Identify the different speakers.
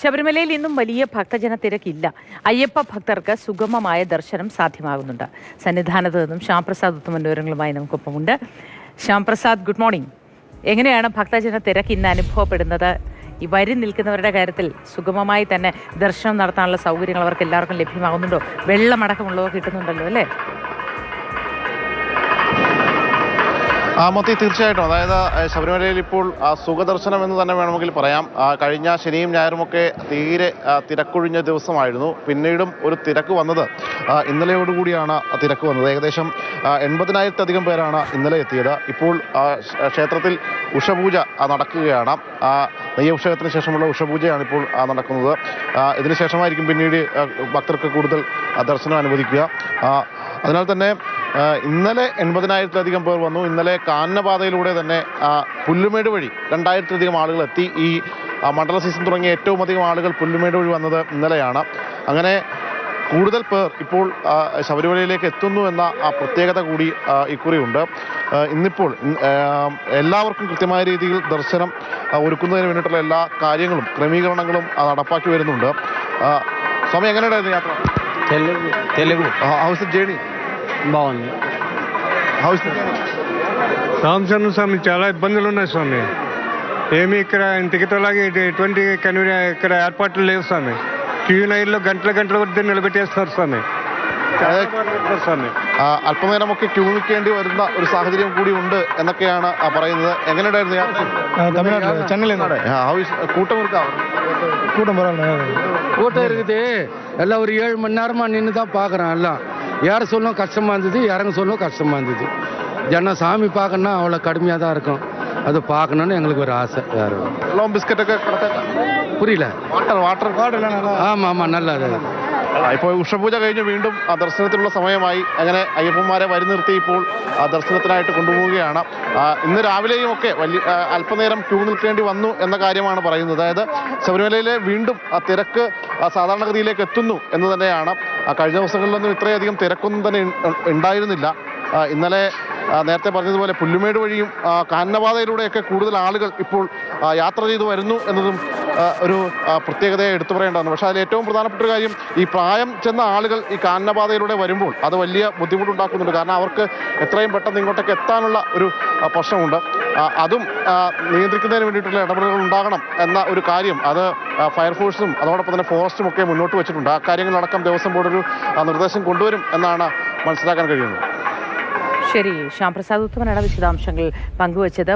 Speaker 1: ശബരിമലയിൽ ഇന്നും വലിയ ഭക്തജന തിരക്കില്ല. അയ്യപ്പ ഭക്തർക്ക് സുഗമമായ ദർശനം സാധ്യമാകുന്നുണ്ട്. സന്നിധാനത്ത് നിന്നും ശ്യാംപ്രസാദ് ഉത്തമൻ വിവരങ്ങളുമായി നമുക്കൊപ്പമുണ്ട്. ശ്യാംപ്രസാദ് ഗുഡ് മോർണിംഗ് എങ്ങനെയാണ് ഭക്തജന തിരക്ക് ഇന്ന് അനുഭവപ്പെടുന്നത്? ഈ വരി നിൽക്കുന്നവരുടെ കാര്യത്തിൽ സുഗമമായി തന്നെ ദർശനം നടത്താനുള്ള സൗകര്യങ്ങൾ അവർക്ക് എല്ലാവർക്കും ലഭ്യമാകുന്നുണ്ടോ? വെള്ളമടക്കമുള്ളവ കിട്ടുന്നുണ്ടല്ലോ അല്ലേ?
Speaker 2: ആ മൊത്തി തീർച്ചയായിട്ടും. അതായത് ശബരിമലയിൽ ഇപ്പോൾ സുഖദർശനം എന്ന് തന്നെ വേണമെങ്കിൽ പറയാം. കഴിഞ്ഞ ശനിയും ഞായറുമൊക്കെ തീരെ തിരക്കൊഴിഞ്ഞ ദിവസമായിരുന്നു. പിന്നീടും ഒരു തിരക്ക് വന്നത് ഇന്നലെയോടുകൂടിയാണ് തിരക്ക് വന്നത്. ഏകദേശം എൺപതിനായിരത്തധികം പേരാണ് ഇന്നലെ എത്തിയത്. ഇപ്പോൾ ക്ഷേത്രത്തിൽ ഉഷപൂജ നടക്കുകയാണ്. നെയ്യഭിഷേകത്തിന് ശേഷമുള്ള ഉഷപൂജയാണ് ഇപ്പോൾ നടക്കുന്നത്. ഇതിനുശേഷമായിരിക്കും ഇതിന് പിന്നീട് ഭക്തർക്ക് കൂടുതൽ ദർശനം അനുവദിക്കുക. അതിനാൽ തന്നെ ഇന്നലെ എൺപതിനായിരത്തിലധികം പേർ വന്നു. ഇന്നലെ കാനനപാതയിലൂടെ തന്നെ പുല്ലുമേട് വഴി രണ്ടായിരത്തിലധികം ആളുകൾ എത്തി. ഈ മണ്ഡല സീസൺ തുടങ്ങിയ ഏറ്റവും അധികം ആളുകൾ പുല്ലുമേട് വഴി വന്നത് ഇന്നലെയാണ്. അങ്ങനെ കൂടുതൽ പേർ ഇപ്പോൾ ശബരിമലയിലേക്ക് എത്തുന്നു എന്ന ആ പ്രത്യേകത കൂടി ഇക്കുറിയുണ്ട്. ഇന്നിപ്പോൾ എല്ലാവർക്കും കൃത്യമായ രീതിയിൽ ദർശനം ഒരുക്കുന്നതിന് വേണ്ടിയിട്ടുള്ള എല്ലാ കാര്യങ്ങളും ക്രമീകരണങ്ങളും നടപ്പാക്കി വരുന്നുണ്ട്. സമയം എങ്ങനെയുണ്ടായിരുന്നു യാത്ര?
Speaker 3: തെലുഗു.
Speaker 2: ഹൗസ് ജേണി
Speaker 3: బాగుంది
Speaker 2: హౌస్
Speaker 4: రామచంద్ర స్వామి చాలా ఇబ్బందులు ఉన్నాయి స్వామి ఏమి ఇక్కడ ఇంతకితలాగే ఎటువంటి కన్వీనియ ఇక్కడ ఏర్పాట్లు లేవు స్వామి క్యూ లైన్లో గంటల గంటల వద్ద నిలబెట్టేస్తారు స్వామి സ്വാമി
Speaker 2: അല്പനേരമൊക്കെ ക്യൂ നിൽക്കേണ്ടി വരുന്ന ഒരു സാഹചര്യം കൂടി ഉണ്ട് എന്നൊക്കെയാണ് പറയുന്നത് എങ്ങനെയുണ്ടായിരുന്നു ചെന്നൈ കൂട്ടം
Speaker 5: கூட்டம் பரவாயில்ல
Speaker 3: கூட்டம் இருக்குது எல்லாம் ஒரு ஏழு மணி நேரமாக நின்று தான் பார்க்குறேன் எல்லாம் ஏற சொல்லும் கஷ்டமாக இருந்தது இறங்க சொல்லும் கஷ்டமாக இருந்தது. ஜனம் சாமி பார்க்கணுன்னா அவ்வளோ கடுமையாக தான் இருக்கும். அது பார்க்கணுன்னு எங்களுக்கு ஒரு ஆசை வேறு
Speaker 2: எல்லாம் பிஸ்கட்டுக்கு
Speaker 3: புரியல.
Speaker 2: வாட்டர் வாட்டர்
Speaker 3: ஆமாம் ஆமாம் நல்லா.
Speaker 2: ഇപ്പോൾ ഉഷപൂജ കഴിഞ്ഞ് വീണ്ടും ദർശനത്തിനുള്ള സമയമായി. അങ്ങനെ അയ്യപ്പന്മാരെ വരി നിർത്തി ഇപ്പോൾ ദർശനത്തിനായിട്ട് കൊണ്ടുപോവുകയാണ്. ഇന്ന് രാവിലെയും ഒക്കെ വലിയ അല്പനേരം ക്യൂ നിൽക്കേണ്ടി വന്നു എന്ന കാര്യമാണ് പറയുന്നത്. അതായത് ശബരിമലയിലെ വീണ്ടും തിരക്ക് സാധാരണഗതിയിലേക്ക് എത്തുന്നു എന്ന് തന്നെയാണ്. കഴിഞ്ഞ ദിവസങ്ങളിലൊന്നും ഇത്രയധികം തിരക്കൊന്നും തന്നെ ഉണ്ടായിരുന്നില്ല. ഇന്നലെ നേരത്തെ പറഞ്ഞതുപോലെ പുല്ലുമേട് വഴിയും കാനനപാതയിലൂടെയൊക്കെ കൂടുതൽ ആളുകൾ ഇപ്പോൾ യാത്ര ചെയ്തു വരുന്നു എന്നതും ഒരു പ്രത്യേകതയെ എടുത്തു പറയേണ്ടതാണ്. പക്ഷേ അതിൽ ഏറ്റവും പ്രധാനപ്പെട്ട ഒരു കാര്യം ഈ പ്രായം ചെന്ന ആളുകൾ ഈ കാനനപാതയിലൂടെ വരുമ്പോൾ അത് വലിയ ബുദ്ധിമുട്ടുണ്ടാക്കുന്നുണ്ട്. കാരണം അവർക്ക് എത്രയും പെട്ടെന്ന് ഇങ്ങോട്ടേക്ക് എത്താനുള്ള ഒരു പ്രശ്നമുണ്ട്. അതും നിയന്ത്രിക്കുന്നതിന് വേണ്ടിയിട്ടുള്ള ഇടപെടലുകൾ ഉണ്ടാകണം എന്ന ഒരു കാര്യം അത് ഫയർഫോഴ്സും അതോടൊപ്പം തന്നെ ഫോറസ്റ്റും ഒക്കെ മുന്നോട്ട് വെച്ചിട്ടുണ്ട്. ആ കാര്യങ്ങളടക്കം ദേവസ്വം ബോർഡ് ഒരു നിർദ്ദേശം കൊണ്ടുവരും എന്നാണ് മനസ്സിലാക്കാൻ കഴിയുന്നത്.
Speaker 1: ശരി. ശ്യാംപ്രസാദ് ഉത്തമനാണ് വിശദാംശങ്ങൾ പങ്കുവച്ചത്.